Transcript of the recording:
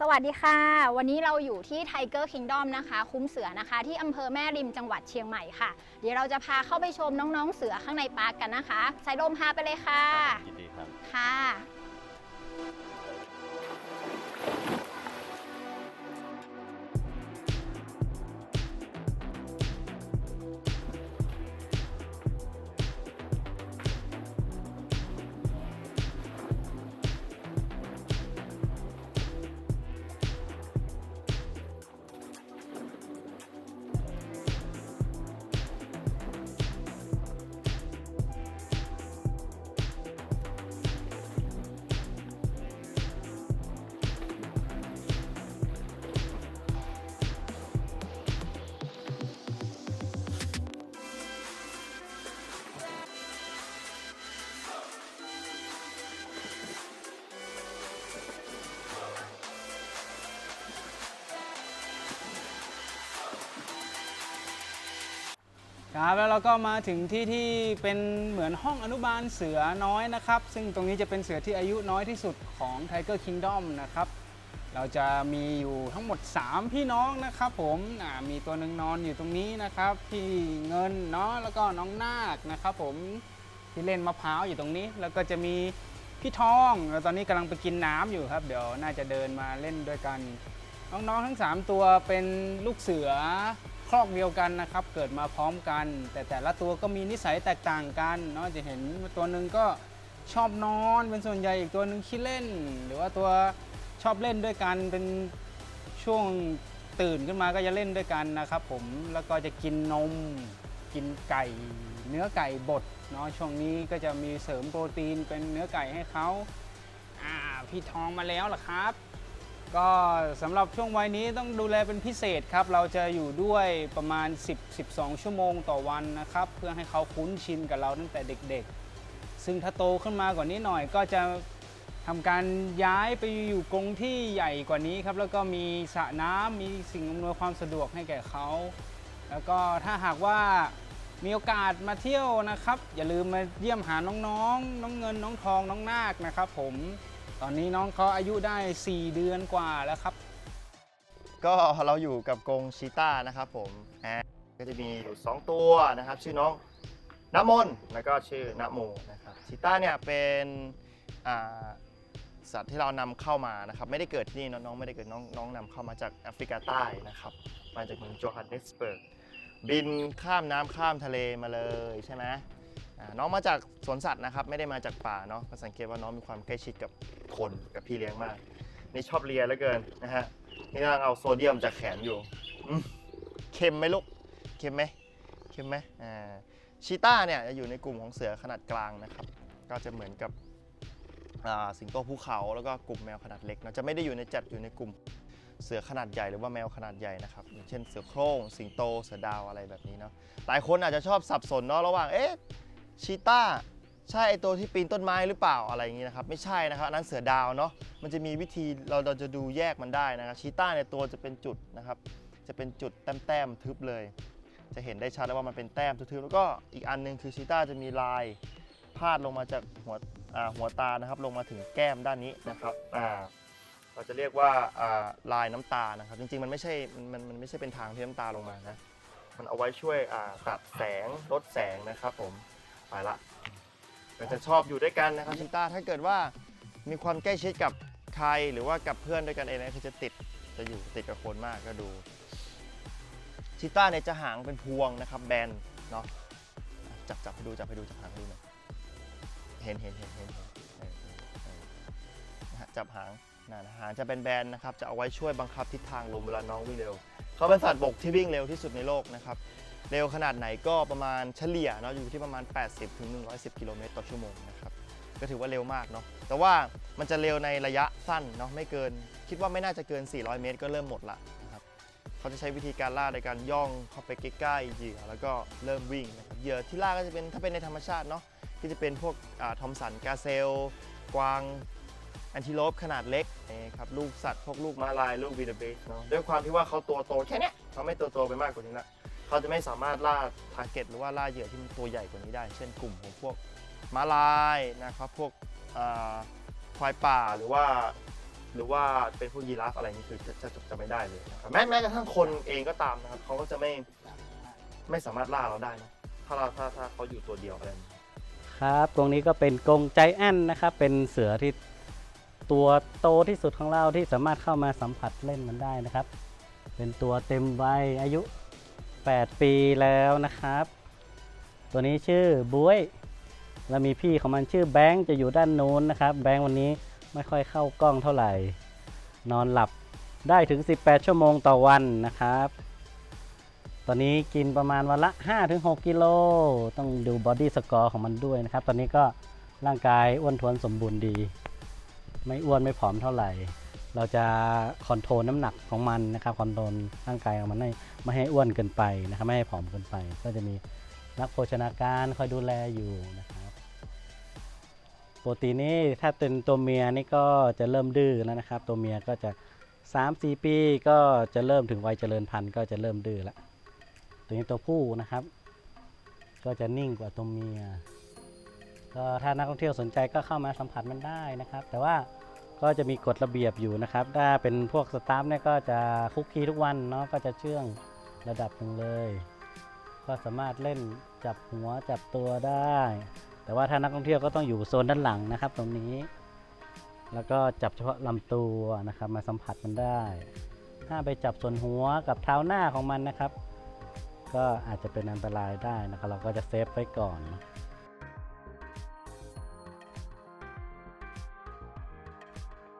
สวัสดีค่ะ วันนี้เราอยู่ที่ Tiger Kingdom นะคะ คุ้มเสือนะคะ ที่อำเภอแม่ริมจังหวัดเชียงใหม่ค่ะ เดี๋ยวเราจะพาเข้าไปชมน้องๆเสือข้างในปาร์กกันนะคะสายลมพาไปเลยค่ะยินดีครับค่ะ ครับแล้วเราก็มาถึงที่ที่เป็นเหมือนห้องอนุบาลเสือน้อยนะครับ ซึ่งตรงนี้จะเป็นเสือที่อายุน้อยที่สุดของ Tiger Kingdom นะครับ เราจะมีอยู่ทั้งหมด 3 พี่น้องนะครับผมมีตัวหนึ่งนอนอยู่ตรงนี้นะครับ พี่เงินเนาะแล้วก็น้องนาคนะครับผมที่เล่นมะพร้าวอยู่ตรงนี้ แล้วก็จะมีพี่ทองแล้วตอนนี้กำลังไปกินน้ำอยู่ครับ เดี๋ยวน่าจะเดินมาเล่นด้วยกัน น้องๆทั้ง 3 ตัวเป็นลูกเสือครอกเดียวกันนะครับ เกิดมาพร้อมกัน แต่แต่ละตัวก็มีนิสัยแตกต่างกันเนาะจะเห็นตัวหนึ่งก็ชอบนอนเป็นส่วนใหญ่อีกตัวหนึ่งขี้เล่น หรือว่าตัวชอบเล่นด้วยกันเป็นช่วงตื่นขึ้นมาก็จะเล่นด้วยกันนะครับ ผมแล้วก็จะกินนม กินไก่ เนื้อไก่บดเนาะช่วงนี้ก็จะมีเสริมโปรตีนเป็นเนื้อไก่ให้เขาอ่าพี่ทองมาแล้วล่ะครับ ก็สำหรับช่วงวัยนี้ต้องดูแลเป็นพิเศษครับ เราจะอยู่ด้วยประมาณ 10-12 ชั่วโมงต่อวันนะครับ เพื่อให้เขาคุ้นชินกับเราตั้งแต่เด็กๆ ซึ่งถ้าโตขึ้นมากว่านี้หน่อยก็จะทำการย้ายไปอยู่กรงที่ใหญ่กว่านี้ครับ แล้วก็มีสระน้ำมีสิ่งอำนวยความสะดวกให้แก่เขา แล้วก็ถ้าหากว่ามีโอกาสมาเที่ยวนะครับ อย่าลืมมาเยี่ยมหาน้องๆ น้องเงินน้องทองน้องนาคนะครับผม อนนี้น้องเขาอายุได้ 4 เดือนกว่าแล้วครับ ก็เราอยู่กับกรงชีต้านะครับผมอ่าก็จะมีอยู่ 2 ตัวนะครับ ชื่อน้องน้ำมนต์แล้วก็ชื่อน้ำโมนะครับชีต้าเนี่ยเป็นอ่าสัตว์ที่เรานำเข้ามานะครับ ไม่ได้เกิดที่นี่น้องๆไม่ได้เกิดน้องน้องนำเข้ามาจากแอฟริกาใต้นะครับ มาจากเมืองโจฮันเนสเบิร์กบินข้ามน้ำข้ามทะเลมาเลยใช่ไหม น้องมาจากสวนสัตว์นะครับ ไม่ได้มาจากป่าเนาะก็สังเกตว่าน้องมีความใกล้ชิดกับคนกับพี่เลี้ยงมาก นี่ชอบเลียเหลือเกินนะฮะนี่กำลังเอาโซเดียมจากแขนอยู่เค็มไหมลูกเค็มไหมเค็มไหมอ่าชีต้าเนี่ยจะอยู่ในกลุ่มของเสือขนาดกลางนะครับ ก็จะเหมือนกับสิงโตภูเขาแล้วก็กลุ่มแมวขนาดเล็กเนอะจะไม่ได้อยู่ในจัดอยู่ในกลุ่มเสือขนาดใหญ่หรือว่าแมวขนาดใหญ่นะครับอย่างเช่นเสือโคร่งสิงโตเสือดาวอะไรแบบนี้เนาะหลายคนอาจจะชอบสับสนเนาะระหว่างเอ๊ะ ชีต้าใช่ไอตัวที่ปีนต้นไม้หรือเปล่าอะไรอย่างนี้นะครับ ไม่ใช่นะครับอันนั้นเสือดาวเนาะมันจะมีวิธีเราเราจะดูแยกมันได้นะครับชีต้าเนี่ยตัวจะเป็นจุดนะครับ จะเป็นจุดแต้มๆทึบเลย จะเห็นได้ชัดเลยว่ามันเป็นแต้มทึบๆแล้วก็อีกอันหนึงคือชีต้าจะมีลายพาดลงมาจากหัวหัวตานะครับ ลงมาถึงแก้มด้านนี้นะครับอ่าเราจะเรียกว่าลายน้ำตานะครับ จริงๆ มันไม่ใช่มันมันไม่ใช่เป็นทางที่น้ำตาลงมานะมันเอาไว้ช่วยตัดแสงลดแสงนะครับผม ไปละก็จะชอบอยู่ด้วยกันนะครับชิต้าถ้าเกิดว่ามีความใกล้ชิดกับใครหรือว่ากับเพื่อนด้วยกันเองนะคือจะติดจะอยู่ติดกับคนมากก็ดูชิต้าเนี่ยจะหางเป็นพวงนะครับแบนเนาะจับจับให้ดูจับให้ดูจับหางให้ดูหน่อยเห็นเห็นเห็นเห็นเห็นจับหางนะหางจะเป็นแบนนะครับจะเอาไว้ช่วยบังคับทิศทางลมเวลาน้องวิ่งเร็วเขาเป็นสัตว์บกที่วิ่งเร็วที่สุดในโลกนะครับ เร็วขนาดไหนก็ประมาณเฉลี่ยเนาะอยู่ที่ประมาณ 80ถึง110กิโลเมตรต่อชั่วโมงนะครับก็ถือว่าเร็วมากเนาะแต่ว่ามันจะเร็วในระยะสั้นเนาะไม่เกิน คิดว่าไม่น่าจะเกิน 400 เมตร ก็เริ่มหมดละนะครับเขาจะใช้วิธีการล่าในการย่องเข้าไปใกล้ๆเหยื่อแล้วก็เริ่มวิ่งนะครับเหยื่อที่ล่าก็จะเป็นถ้าเป็นในธรรมชาติเนาะก็จะเป็นพวกทอมสันกาเซล กวางแอนติโลปขนาดเล็กนะครับลูกสัตว์พวกลูกมาลายลูกวีดเบสเนาะด้วยความที่ว่าเขาตัวโตแค่เนี้ยเขาไม่ตัวโตไปมากกว่านี้ละ เขาจะไม่สามารถล่าทาร์เก็ตหรือว่าล่าเหยื่อที่มันตัวใหญ่กว่านี้ได้ เช่นกลุ่มของพวกม้าลายนะครับ พวกควายป่าหรือว่า หรือว่าเป็นพวกยีราฟอะไรนี่คือจะจะจะจะไม่ได้เลยนะครับแม้แม้กระทั่งคนเองก็ตามนะครับเขาก็จะไม่ไม่สามารถล่าเราได้นะถ้าเราถ้าถ้าเขาอยู่ตัวเดียวอะไรอย่างเงี้ยครับกรงนี้ก็เป็นกรงใจแอนนะครับ เป็นเสือที่ตัวโตที่สุดของเราที่สามารถเข้ามาสัมผัสเล่นมันได้นะครับ เป็นตัวเต็มวัยอายุ 8 ปีแล้วนะครับ ตัวนี้ชื่อบุ้ยแล้วมีพี่ของมันชื่อแบงค์จะอยู่ด้านนู้นนะครับ แบงค์วันนี้ไม่ค่อยเข้ากล้องเท่าไหร่ นอนหลับได้ถึง 18 ชั่วโมงต่อวันนะครับ ตอนนี้กินประมาณวันละ 5-6 กิโล ต้องดูบอดี้สกอร์ของมันด้วยนะครับ ตอนนี้ก็ร่างกายอ้วนท้วนสมบูรณ์ดี ไม่อ้วนไม่ผอมเท่าไหร่ เราจะคอนโทรลน้ำหนักของมันนะครับคอนโทรลร่างกายของมันให้ไม่ให้อ้วนเกินไปนะครับไม่ให้ผอมเกินไป ก็จะมีนักโภชนาการคอยดูแลอยู่นะครับปกตินี่ถ้าเป็นตัวเมียนี่ก็จะเริ่มดื้อแล้วนะครับ ตัวเมียก็จะ 3-4 ปีก็จะเริ่มถึงวัยเจริญพันธุ์ก็จะเริ่มดื้อแล้วตัวนี้ตัวผู้นะครับ ก็จะนิ่งกว่าตัวเมียก็ถ้านักท่องเที่ยวสนใจก็เข้ามาสัมผัสมันได้นะครับ แต่ว่า ก็จะมีกฎระเบียบอยู่นะครับ ถ้าเป็นพวกสตาฟเนี่ยก็จะคุกคีทุกวันเนาะก็จะเชื่องระดับหนึ่งเลย ก็สามารถเล่นจับหัวจับตัวได้ แต่ว่าถ้านักท่องเที่ยวก็ต้องอยู่โซนด้านหลังนะครับ ตรงนี้ แล้วก็จับเฉพาะลำตัวนะครับ มาสัมผัสมันได้ถ้าไปจับส่วนหัวกับเท้าหน้าของมันนะครับ ก็อาจจะเป็นอันตรายได้นะครับ เราก็จะเซฟไว้ก่อนนะ